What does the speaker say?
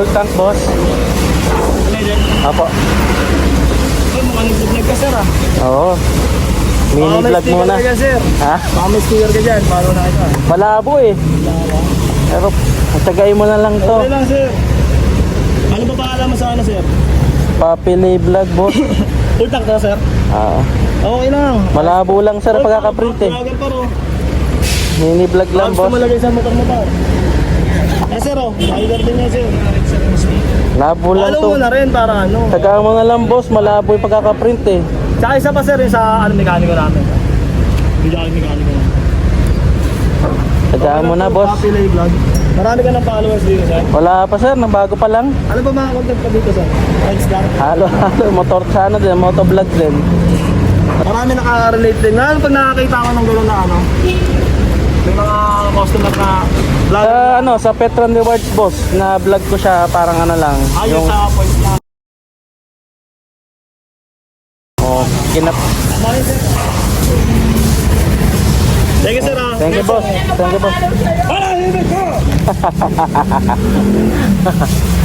tank, boss. Medyo. Apo. Ay, mukhang nag-vlog ka, sir, ah. Oo. Mini vlog muna. ka dyan, sir. Ha? Baka may sticker ka dyan. Paano na ito, ah. Malabo eh. Pero, tagay mo na lang to. Okay lang, sir. Ano ba paalam mo sa ano, sir? Papili vlog, boss. Full tank ka, sir? Oo. Okay lang. Malabo lang, sir, pagkakaprint eh. Pa. Mini vlog lang, boss. malagay sa motor-motor. Eh, sir, oh. Rider din yan, sir. Labo lang Follow to. mo na rin para ano. Na lang, boss. Malabo yung pagkakaprint eh. Tsaka isa pa, sir, yung sa ano, mekaniko namin. Video kami mekaniko namin. Tagaan mo na, boss. Happy Lay Vlog. Marami ka ng followers dito, sir. Wala pa, sir. Nabago pa lang. Ano ba mga content ka dito, sir? Rides lang. Halo, halo. Motor sa ano din. Motovlog din. Marami nakaka-relate din. Lalo pag nakakita ko ng gano'n na ano, may mga customer na vlog. Sa ano, sa Petron Rewards, boss. Na vlog ko siya parang ano lang. Ayun sa points na. oh, kinap. Thank you, sir. ah. Thank you, boss. Thank you, boss. Para, hibig ko!